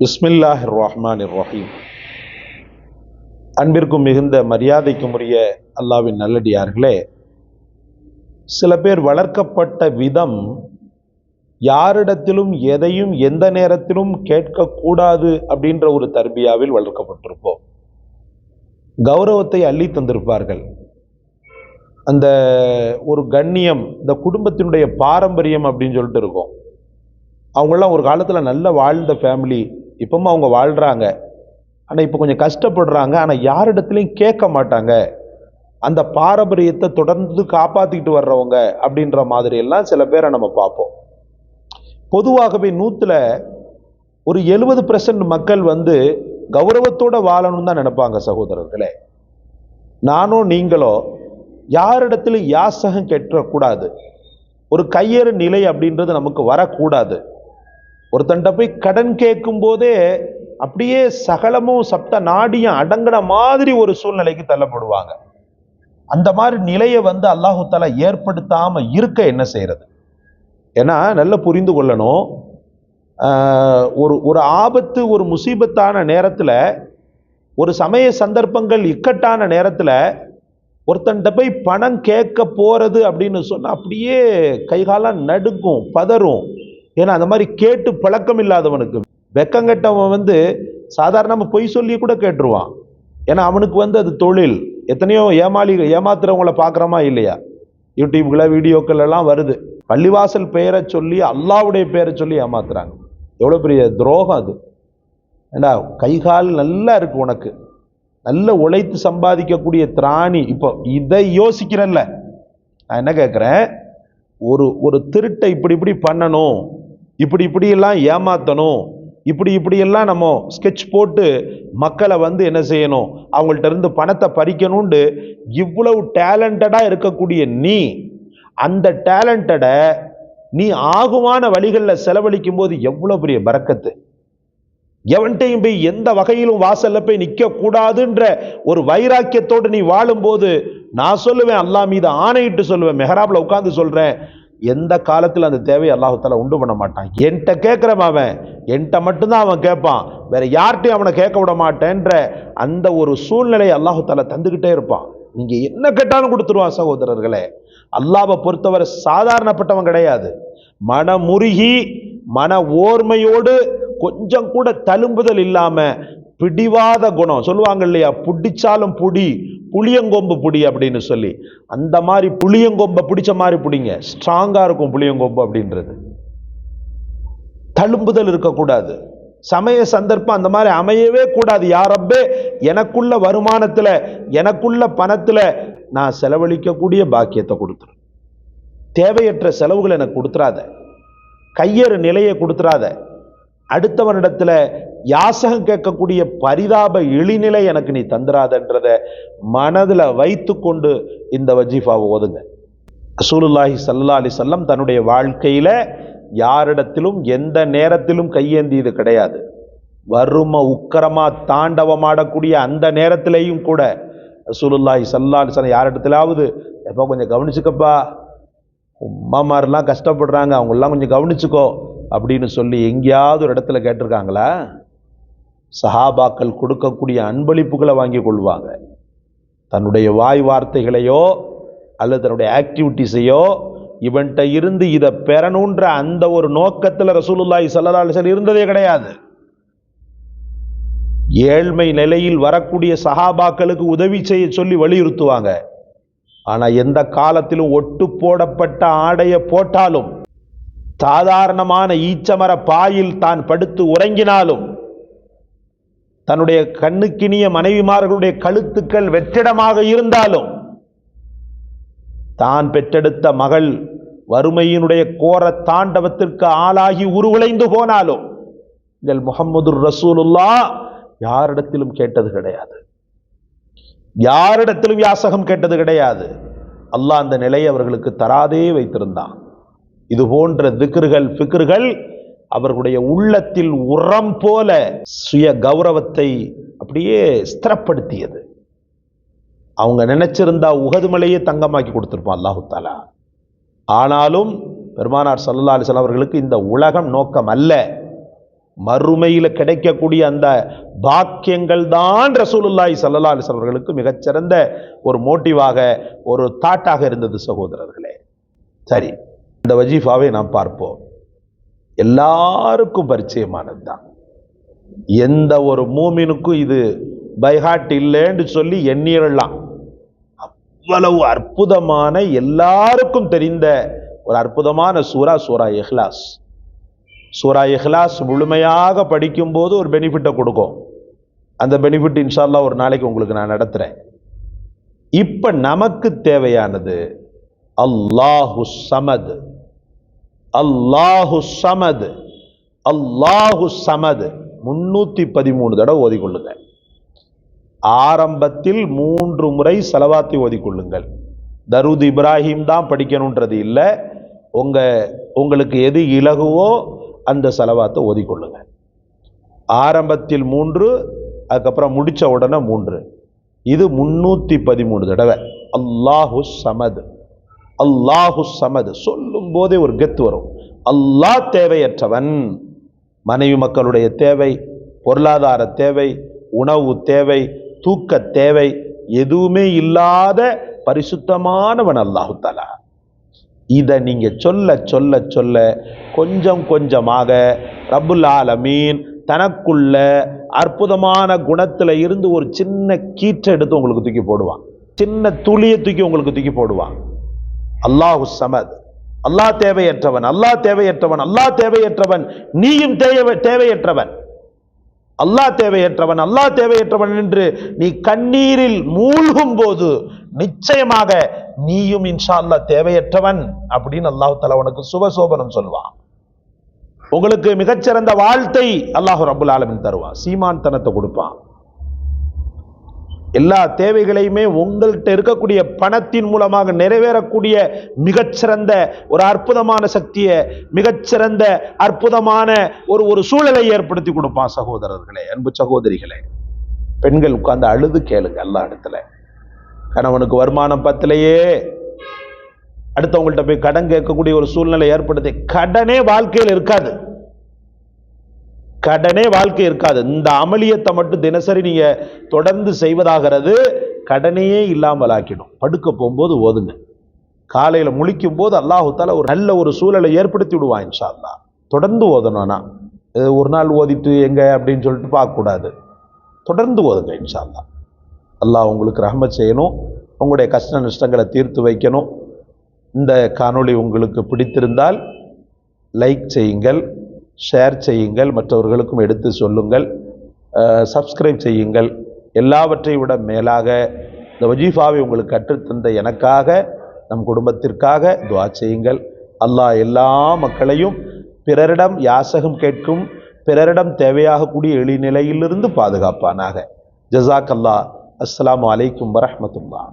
பிஸ்மில்லாஹ் ரஹ்மான் ரஹீம் அன்பிற்கும் மிகுந்த மரியாதைக்கும் உரிய அல்லாவின் நல்லடியார்களே சில பேர் வளர்க்கப்பட்ட விதம் யாரிடத்திலும் எதையும் எந்த நேரத்திலும் கேட்கக்கூடாது அப்படின்ற ஒரு தர்பியாவில் வளர்க்கப்பட்டிருப்போம். கௌரவத்தை அள்ளி தந்திருப்பார்கள். அந்த ஒரு கண்ணியம் இந்த குடும்பத்தினுடைய பாரம்பரியம் அப்படின்னு சொல்லிட்டு இருக்கும். அவங்களாம் ஒரு காலத்தில் நல்ல வாழ்ந்த ஃபேமிலி இப்பவும் அவங்க வாழ்கிறாங்க ஆனால் இப்போ கொஞ்சம் கஷ்டப்படுறாங்க. ஆனால் யாரிடத்துலையும் கேட்க மாட்டாங்க. அந்த பாரம்பரியத்தை தொடர்ந்து காப்பாற்றிக்கிட்டு வர்றவங்க அப்படின்ற மாதிரி எல்லாம் சில பேரை நம்ம பார்ப்போம். பொதுவாகவே நூற்றில் ஒரு எழுபது பர்சன்ட் மக்கள் வந்து கௌரவத்தோடு வாழணும்னு தான் நினைப்பாங்க சகோதரர்களே. நானோ நீங்களோ யாரிடத்துலையும் யாசகம் கெட்டக்கூடாது. ஒரு கையேறு நிலை அப்படின்றது நமக்கு வரக்கூடாது. ஒருத்தன்ட்ட போய் கடன் கேட்கும் போதே அப்படியே சகலமும் சப்த நாடியும் அடங்கின மாதிரி ஒரு சூழ்நிலைக்கு தள்ளப்படுவாங்க. அந்த மாதிரி நிலையை வந்து அல்லாஹு தாலா ஏற்படுத்தாம இருக்க என்ன செய்யறது? ஏன்னா நல்லா புரிந்து கொள்ளணும். ஒரு ஒரு ஆபத்து ஒரு முசீபத்தான நேரத்தில் ஒரு சமய சந்தர்ப்பங்கள் இக்கட்டான நேரத்தில் ஒருத்தன்ட்ட போய் பணம் கேட்க போறது அப்படின்னு சொன்னால் அப்படியே கைகாலம் நடுக்கும் பதறும். ஏன்னா அந்த மாதிரி கேட்டு பழக்கம் இல்லாதவனுக்கு வெக்கங்கட்டவன் வந்து சாதாரணமாக பொய் சொல்லி கூட கேட்டுருவான். ஏன்னா அவனுக்கு வந்து அது தொழில். எத்தனையோ ஏமாளி ஏமாத்துறவங்கள பார்க்குறோமா இல்லையா? யூடியூப்கில் வீடியோக்கள் எல்லாம் வருது. பள்ளிவாசல் பெயரை சொல்லி அல்லாவுடைய பெயரை சொல்லி ஏமாத்துறாங்க. எவ்வளோ பெரிய துரோகம் அது. ஏண்டா கை கால் நல்லா இருக்கு உனக்கு. நல்ல உழைத்து சம்பாதிக்கக்கூடிய திராணி. இப்போ இதை யோசிக்கிறேன்ல. நான் என்ன கேட்குறேன்? ஒரு ஒரு திருட்டை இப்படி இப்படி பண்ணணும். இப்படி இப்படியெல்லாம் ஏமாற்றணும் இப்படி இப்படியெல்லாம் நம்ம ஸ்கெட்ச் போட்டு மக்களை வந்து என்ன செய்யணும்? அவங்கள்ட்ட இருந்து பணத்தை பறிக்கணும்னு இவ்வளவு டேலண்டடாக இருக்கக்கூடிய நீ அந்த டேலண்டடை நீ ஆகுமான வழிகளில் செலவழிக்கும் போது எவ்வளோ பெரிய பறக்கத்து? எவன்கிட்டையும் போய் எந்த வகையிலும் வாசல்ல போய் நிற்கக்கூடாதுன்ற ஒரு வைராக்கியத்தோடு நீ வாழும்போது நான் சொல்லுவேன் அல்லாஹ் மீது ஆணையிட்டு சொல்லுவேன் மெஹராப்ல உட்காந்து சொல்கிறேன் எந்த காலத்தில் அந்த தேவையை அல்லாஹால உண்டு பண்ண மாட்டான்? என்கிட்ட கேட்குறவன் அவன். என்கிட்ட மட்டும்தான் அவன் கேட்பான் வேற யார்கிட்டையும் அவனை கேட்க விட மாட்டேன்ற அந்த ஒரு சூழ்நிலையை அல்லாஹால தந்துக்கிட்டே இருப்பான். நீங்கள் என்ன கேட்டாலும் கொடுத்துருவான் சகோதரர்களே. அல்லாவை பொறுத்தவரை சாதாரணப்பட்டவன் கிடையாது. மனமுருகி மன ஓர்மையோடு கொஞ்சம் கூட தழும்புதல் இல்லாமல் பிடிவாத குணம். சொல்லுவாங்க இல்லையா? பிடிச்சாலும் புடி புளியங்கொம்பு புடி அப்படின்னு சொல்லி. அந்த மாதிரி புளியங்கொம்பை பிடிச்ச மாதிரி பிடிங்க. ஸ்ட்ராங்காக இருக்கும் புளியங்கொம்பு அப்படின்றது. தழும்புதல் இருக்கக்கூடாது. சமய சந்தர்ப்பம் அந்த மாதிரி அமையவே கூடாது. யாரப்பே எனக்குள்ள வருமானத்தில் எனக்குள்ள பணத்தில் நான் செலவழிக்கக்கூடிய பாக்கியத்தை கொடுத்துரு தேவையற்ற செலவுகள் எனக்கு கொடுத்துறாத. கையறு நிலையை கொடுத்துறாத. அடுத்தவனிடத்துல யாசகம் கேட்கக்கூடிய பரிதாப இழிநிலை எனக்கு நீ தந்துராதன்றத மனதில் வைத்து கொண்டு இந்த வஜீஃபாவை ஓதுங்க. ரசூலுல்லாஹி சல்லா அலி சொல்லம் தன்னுடைய வாழ்க்கையில் யாரிடத்திலும் எந்த நேரத்திலும் கையேந்தியது கிடையாது. வறும உக்கரமா தாண்டவமாடக்கூடிய அந்த நேரத்திலேயும் கூட ரசூலுல்லாஹி சல்லா அலி சொல்லம் யாரிடத்திலாவது எப்போ கொஞ்சம் கவனிச்சுக்கப்பா? உம்மாமாரெல்லாம் கஷ்டப்படுறாங்க அவங்களாம் கொஞ்சம் கவனிச்சுக்கோ. அப்படின்னு சொல்லி எங்கேயாவது ஒரு இடத்துல கேட்டிருக்காங்களா? சஹாபாக்கள் கொடுக்கக்கூடிய அன்பளிப்புகளை வாங்கி கொள்வாங்க. தன்னுடைய வாய் வார்த்தைகளையோ அல்லது தன்னுடைய ஆக்டிவிட்டிஸையோ இவன்கிட்ட இருந்து இதை பெறணுன்ற அந்த ஒரு நோக்கத்தில் ரசூலுல்லாய் ஸல்லல்லாஹு அலைஹி இருந்ததே கிடையாது. ஏழ்மை நிலையில் வரக்கூடிய சஹாபாக்களுக்கு உதவி செய்ய சொல்லி வலியுறுத்துவாங்க. ஆனால் எந்த காலத்திலும் ஒட்டு போடப்பட்ட ஆடையை போட்டாலும் சாதாரணமான ஈச்சமர பாயில் தான் படுத்து உறங்கினாலும் தன்னுடைய கண்ணுக்கினிய மனைவிமார்களுடைய கழுத்துக்கள் வெற்றிடமாக இருந்தாலும் தான் பெற்றெடுத்த மகள் வறுமையினுடைய கோர தாண்டவத்திற்கு ஆளாகி உருகுலைந்து போனாலும் எங்கள் முகமது ரசூலுல்லா யாரிடத்திலும் கேட்டது கிடையாது. யாரிடத்திலும் யாசகம் கேட்டது கிடையாது. அல்லாஹ் அந்த நிலையை அவர்களுக்கு தராதே வைத்திருந்தான். இது போன்ற திக்ருகள் ஃபிக்ருகள் அவர்களுடைய உள்ளத்தில் உரம் போல சுய கௌரவத்தை அப்படியே ஸ்திரப்படுத்தியது. அவங்க நினைச்சிருந்தா உகது மலையே தங்கமாக்கி கொடுத்துருப்பான் அல்லாஹு தாலா ஆனாலும் பெருமானார் சல்லா அலிசல் அவர்களுக்கு இந்த உலகம் நோக்கம் அல்ல. மறுமையில் கிடைக்கக்கூடிய அந்த பாக்கியங்கள் தான் ரசூலுல்லாய் சல்லா அலைஹி அவர்களுக்கு மிகச்சிறந்த ஒரு மோட்டிவாக ஒரு தாட்டாக இருந்தது சகோதரர்களே. சரி அந்த வஜீஃபாவை நாம் பார்ப்போம். எல்லாருக்கும் பரிச்சயமானது தான் எந்த ஒரு மூமினுக்கும் இது பைஹாட் இல்லைன்னு சொல்லி எண்ணிடலாம். அவ்வளவு அற்புதமான எல்லாருக்கும் தெரிந்த ஒரு அற்புதமான சூரா சூரா இஹ்லாஸ். சூரா இஹ்லாஸ் முழுமையாக படிக்கும்போது ஒரு பெனிஃபிட்டை கொடுக்கும். அந்த பெனிஃபிட் இன்ஷால்லா ஒரு நாளைக்கு உங்களுக்கு நான் நடத்துகிறேன் இப்போ நமக்கு தேவையானது அல்லாஹு சமது. அல்லாஹு சமது அல்லாஹு சமது. முன்னூற்றி பதிமூணு தடவை ஓதிக்கொள்ளுங்க ஆரம்பத்தில் மூன்று முறை செலவாத்தி ஓதிக்கொள்ளுங்கள். தருத் இப்ராஹிம் தான் படிக்கணுன்றது இல்லை. உங்கள் உங்களுக்கு எது இலகுவோ அந்த செலவாத்தை ஓதிக்கொள்ளுங்க ஆரம்பத்தில் மூன்று அதுக்கப்புறம் முடித்த உடனே மூன்று. இது முன்னூற்றி பதிமூணு தடவை. அல்லாஹு சமது. அல்லாஹு சமது. சொல்லும் போதே ஒரு கெத்து வரும். அல்லாஹ் தேவையற்றவன் மனைவி மக்களுடைய தேவை பொருளாதார தேவை உணவு தேவை தூக்க தேவை எதுவுமே இல்லாத பரிசுத்தமானவன் அல்லாஹு தலா இதை நீங்கள் சொல்ல சொல்ல சொல்ல கொஞ்சம் கொஞ்சமாக ரபுல் ஆலமீன் தனக்குள்ள அற்புதமான குணத்தில் இருந்து ஒரு சின்ன கீற்றை எடுத்து உங்களுக்கு தூக்கி போடுவான். சின்ன துளியை தூக்கி உங்களுக்கு தூக்கி போடுவான். அல்லாஹு சமத். அல்லாஹ் தேவையற்றவன் அல்லாஹ் தேவையற்றவன் அல்லாஹ் தேவையற்றவன் நீயும் தேவை தேவையற்றவன். அல்லாஹ் தேவையற்றவன் அல்லாஹ் தேவையற்றவன் என்று நீ கண்ணீரில் மூழ்கும் போது நிச்சயமாக நீயும் இன்ஷா அல்லாஹ் தேவையற்றவன் அப்படின்னு அல்லாஹு தலா உனக்கு சுபசோபனம் சொல்வான் உங்களுக்கு மிகச்சிறந்த வாழ்த்தை அல்லாஹ் ரபுல் ஆலமின் தருவான். சீமான் தனத்தை கொடுப்பான். எல்லா தேவைகளையுமே உங்கள்கிட்ட இருக்கக்கூடிய பணத்தின் மூலமாக நிறைவேறக்கூடிய மிகச்சிறந்த ஒரு அற்புதமான சக்தியை மிகச்சிறந்த அற்புதமான ஒரு ஒரு சூழலை ஏற்படுத்தி கொடுப்பான் சகோதரர்களே அன்பு சகோதரிகளே. பெண்கள் உட்கார்ந்து அழுது கேளுங்க எல்லா இடத்துல. கணவனுக்கு வருமானம் பத்திலேயே. அடுத்தவங்கள்ட்ட போய் கடன் கேட்கக்கூடிய ஒரு சூழ்நிலை ஏற்படுத்தி கடனே வாழ்க்கையில் இருக்காது. கடனே வாழ்க்கை இருக்காது. இந்த அமளியத்தை மட்டும் தினசரி நீங்க தொடர்ந்து செய்வதாகிறது கடனையே இல்லாமல் ஆக்கிடும் படுக்க போகும்போது ஓதுங்க. காலையில் முழிக்கும் போது அல்லாஹுத்தால ஒரு நல்ல ஒரு சூழலை ஏற்படுத்தி விடுவான் இன்ஷா தொடர்ந்து ஓதணும்னா ஒரு நாள் ஓதிட்டு எங்க அப்படின்னு சொல்லிட்டு பார்க்கக்கூடாது தொடர்ந்து ஓதுங்க இன்ஷால்லா அல்லாஹ் அல்லாஹ் உங்களுக்கு ரஹமத் செய்யணும். உங்களுடைய கஷ்ட நஷ்டங்களை தீர்த்து வைக்கணும். இந்த காணொளி உங்களுக்கு பிடித்திருந்தால் லைக் செய்யுங்கள். ஷேர் செய்யுங்கள் மற்றவர்களுக்கும் எடுத்து சொல்லுங்கள் சப்ஸ்கிரைப் செய்யுங்கள். எல்லாவற்றை விட மேலாக இந்த வஜீஃபாவை உங்களுக்கு கற்றுத்தந்த எனக்காக நம் குடும்பத்திற்காக துவா செய்யுங்கள். அல்லாஹ் எல்லா மக்களையும் பிறரிடம் யாசகம் கேட்கும் பிறரிடம் தேவையாகக்கூடிய எளிநிலையிலிருந்து பாதுகாப்பானாக. ஜசாக் அல்லா அஸ்லாம் அலைக்கும் வரஹ்மத்துல்லாஹ்.